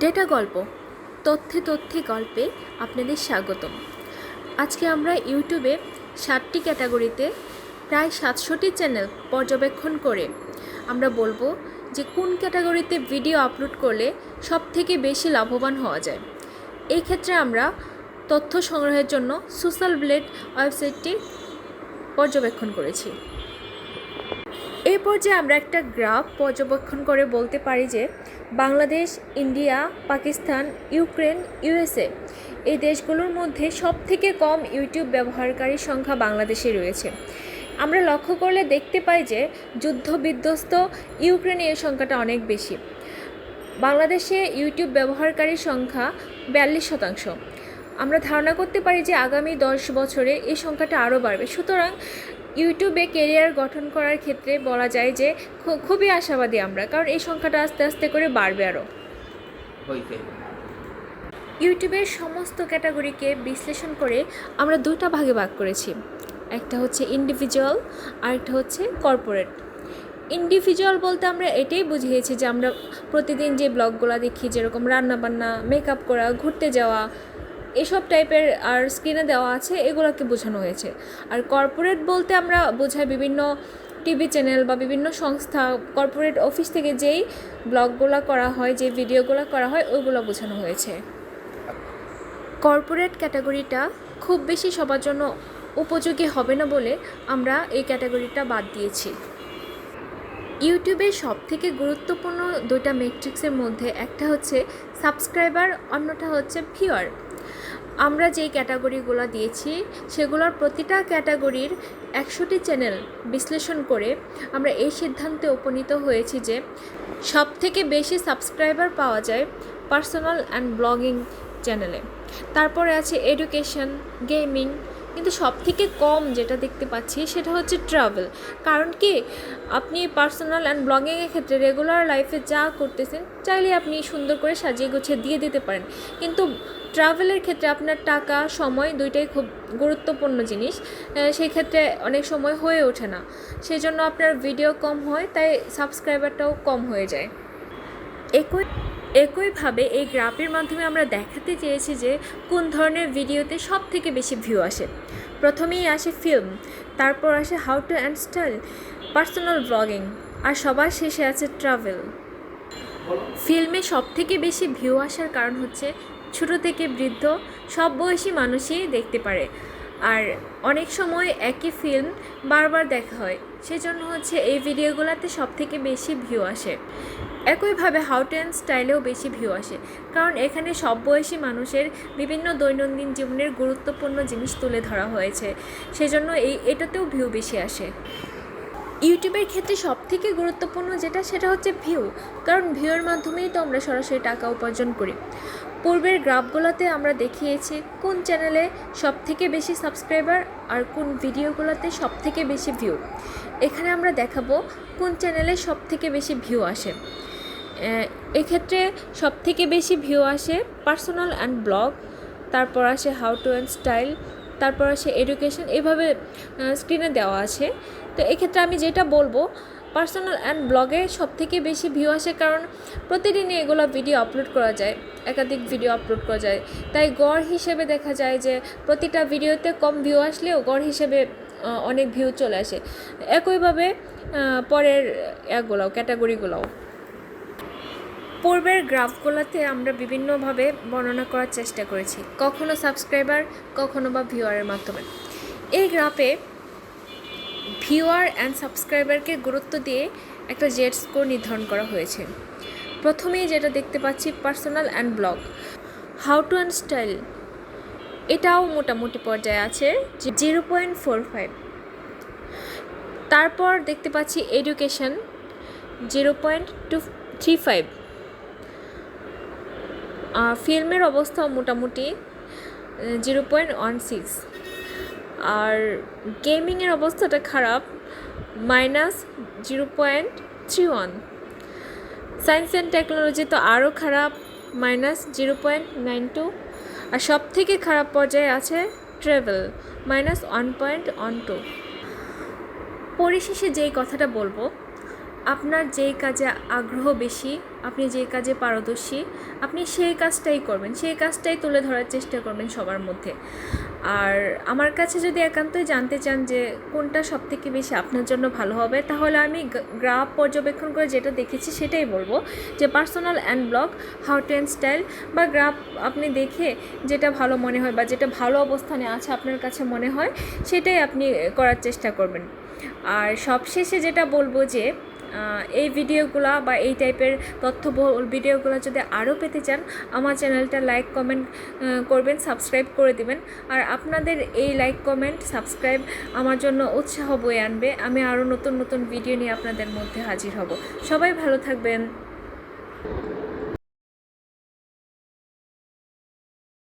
Data গল্প, তথ্যে তথ্যে গল্পে আপনাদের স্বাগতম। আজকে আমরা ইউটিউবে সাতটি ক্যাটাগরিতে প্রায় সাতশোটি চ্যানেল পর্যবেক্ষণ করে আমরা বলব যে কোন ক্যাটাগরিতে ভিডিও আপলোড করলে সব থেকে বেশি লাভবান হওয়া যায়। এই ক্ষেত্রে আমরা তথ্য সংগ্রহের জন্য সোশ্যাল ব্লেড ওয়েবসাইটটি পর্যবেক্ষণ করেছি। এই পর্যায়ে আমরা একটা গ্রাফ পর্যবেক্ষণ করে বলতে পারি যে Bangladesh, India, Pakistan, Ukraine, USA এই দেশগুলোর মধ্যে সব থেকে কম ইউটিউব ব্যবহারকারীর সংখ্যা বাংলাদেশে রয়েছে। আমরা লক্ষ্য করলে দেখতে পাই যে যুদ্ধ বিধ্বস্ত ইউক্রেনে এই সংখ্যাটা অনেক বেশি। বাংলাদেশে ইউটিউব ব্যবহারকারীর সংখ্যা বিয়াল্লিশ শতাংশ। আমরা ধারণা করতে পারি যে আগামী দশ বছরে এই সংখ্যাটা আরও বাড়বে। সুতরাং ইউটিউবে কেরিয়ার গঠন করার ক্ষেত্রে বলা যায় যে খুবই আশাবাদী আমরা কারণ এই সংখ্যাটা আস্তে আস্তে করে বাড়বে আরও ইউটিউবের সমস্ত ক্যাটাগরিকে বিশ্লেষণ করে আমরা দুটা ভাগে ভাগ করেছি। একটা হচ্ছে ইন্ডিভিজুয়াল আর একটা হচ্ছে কর্পোরেট। ইন্ডিভিজুয়াল বলতে আমরা এটাই বুঝিয়েছি যে আমরা প্রতিদিন যে ব্লগগুলো দেখি যেরকম রান্নাবান্না মেকআপ করা ঘুরতে যাওয়া এসব টাইপের আর স্ক্রিনে দেওয়া আছে, এগুলোকে বোঝানো হয়েছে। আর কর্পোরেট বলতে আমরা বোঝাই বিভিন্ন টিভি চ্যানেল বা বিভিন্ন সংস্থা কর্পোরেট অফিস থেকে যেই ব্লগগুলো করা হয়, যে ভিডিওগুলো করা হয়, ওইগুলো বোঝানো হয়েছে। কর্পোরেট ক্যাটাগরিটা খুব বেশি সবার জন্য উপযোগী হবে না বলে আমরা এই ক্যাটাগরিটা বাদ দিয়েছি। ইউটিউবের সব থেকে গুরুত্বপূর্ণ দুইটা মেট্রিক্সের মধ্যে একটা হচ্ছে সাবস্ক্রাইবার অন্যটা হচ্ছে ভিউয়ার আমরা যেই ক্যাটাগরিগুলো দিয়েছি, সেগুলোর প্রতিটা ক্যাটাগরির একশোটি চ্যানেল বিশ্লেষণ করে আমরা এই সিদ্ধান্তে উপনীত হয়েছি যে সব থেকে বেশি সাবস্ক্রাইবার পাওয়া যায় পার্সোনাল অ্যান্ড ব্লগিং চ্যানেলে। তারপরে আছে এডুকেশন, গেমিং, কিন্তু সব থেকে কম যেটা দেখতে পাচ্ছি সেটা হচ্ছে ট্রাভেল। কারণ কি? আপনি পার্সোনাল অ্যান্ড ব্লগিংয়ের ক্ষেত্রে রেগুলার লাইফে যা করতেছেন চাইলে আপনি সুন্দর করে সাজিয়ে গুছিয়ে দিয়ে দিতে পারেন। কিন্তু ট্রাভেলের ক্ষেত্রে আপনার টাকা, সময় দুইটাই খুব গুরুত্বপূর্ণ জিনিস। সেই ক্ষেত্রে অনেক সময় হয়ে ওঠে না। সেই জন্য আপনার ভিডিও কম হয়, তাই সাবস্ক্রাইবারটাও কম হয়ে যায়। একই, একইভাবে এই গ্রাফের মাধ্যমে আমরা দেখাতে চেয়েছি যে কোন ধরনের ভিডিওতে সব থেকে বেশি ভিউ আসে। প্রথমেই আসে ফিল্ম তারপর আসে how to and style personal blogging আর সবার শেষে আছে ট্রাভেল ফিল্মে সব থেকে বেশি ভিউ আসার কারণ হচ্ছে ছোটো থেকে বৃদ্ধ, সব বয়সী মানুষই দেখতে পারে। আর অনেক সময় একই ফিল্ম বারবার দেখা হয়। সেজন্য হচ্ছে এই ভিডিওগুলোতে সব থেকে বেশি ভিউ আসে। একইভাবে হাউ টু অ্যান্ড স্টাইলেও বেশি ভিউ আসে। কারণ এখানে সব বয়সী মানুষের বিভিন্ন দৈনন্দিন জীবনের গুরুত্বপূর্ণ জিনিস তুলে ধরা হয়েছে। সেজন্য এই, এটাতেও ভিউ বেশি আসে। ইউটিউবের ক্ষেত্রে সব থেকে গুরুত্বপূর্ণ যেটা, সেটা হচ্ছে ভিউ কারণ ভিউয়ের মাধ্যমেই তো আমরা সরাসরি টাকা উপার্জন করি। পূর্বের গ্রাফগুলোতে আমরা দেখিয়েছি কোন চ্যানেলে সব থেকে বেশি সাবস্ক্রাইবার আর কোন ভিডিওগুলোতে সব থেকে বেশি ভিউ এখানে আমরা দেখাবো কোন চ্যানেলে সব থেকে বেশি ভিউ আসে। এক্ষেত্রে সব থেকে বেশি ভিউ আসে পার্সোনাল অ্যান্ড ব্লগ তারপর আসে হাউ টু অ্যান্ড স্টাইল তারপর আসে এডুকেশন এভাবে স্ক্রিনে দেওয়া আছে। তো এক্ষেত্রে আমি যেটা বলব পার্সোনাল অ্যান্ড ব্লগে সব থেকে বেশি ভিউ আসে কারণ প্রতিদিনই এগুলো ভিডিও আপলোড করা যায়, একাধিক ভিডিও আপলোড করা যায়। তাই গড় হিসেবে দেখা যায় যে, প্রতিটা ভিডিওতে কম ভিউ আসলেও গড় হিসেবে অনেক ভিউ চলে আসে। একইভাবে পরের এগুলোও ক্যাটাগরিগুলোও পূর্বের গ্রাফগুলোতে আমরা বিভিন্নভাবে বর্ণনা করার চেষ্টা করেছি। কখনো সাবস্ক্রাইবার কখনো বা ভিউয়ারের মাধ্যমে। এই গ্রাফে ভিউয়ার অ্যান্ড সাবস্ক্রাইবারকে গুরুত্ব দিয়ে একটা জেড স্কোর নির্ধারণ করা হয়েছে। প্রথমেই যেটা দেখতে পাচ্ছি personal and blog how to and style এটাও মোটামুটি পর্যায়ে আছে জিরো পয়েন্ট ফোর ফাইভ তারপর দেখতে পাচ্ছি education zero point two three five ফিল্মের অবস্থাও মোটামুটি জিরো পয়েন্ট ওয়ান সিক্স আর গেমিংয়ের অবস্থাটা খারাপ minus zero point three one science and technology তো আরও খারাপ minus zero point nine two আর সব থেকে খারাপ পর্যায়ে আছে travel minus one point one two পরিশেষে যেই কথাটা বলব আপনার যেই কাজে আগ্রহ বেশি, আপনি যে কাজে পারদর্শী, আপনি সেই কাজটাই করবেন, সেই কাজটাই তুলে ধরার চেষ্টা করবেন সবার মধ্যে। আর আমার কাছে যদি একান্তই জানতে চান যে কোনটা সবথেকে বেশি আপনার জন্য ভালো হবে, তাহলে আমি গ্রাফ পর্যবেক্ষণ করে যেটা দেখেছি সেটাই বলব। যে personal and blog, how to and style, বা গ্রাফ আপনি দেখে যেটা ভালো মনে হয়, বা যেটা ভালো অবস্থানে আছে আপনার কাছে মনে হয়, সেটাই আপনি করার চেষ্টা করবেন। আর সবশেষে যেটা বলব যে এই ভিডিওগুলো বা এই টাইপের তথ্যবহুল ভিডিওগুলো যদি আরও পেতে চান, আমার চ্যানেলটা লাইক কমেন্ট করবেন সাবস্ক্রাইব করে দিবেন। আর আপনাদের এই লাইক কমেন্ট সাবস্ক্রাইব আমার জন্য উৎসাহ বয়ে আনবে। আমি আরও নতুন নতুন ভিডিও নিয়ে আপনাদের মধ্যে হাজির হব। সবাই ভালো থাকবেন।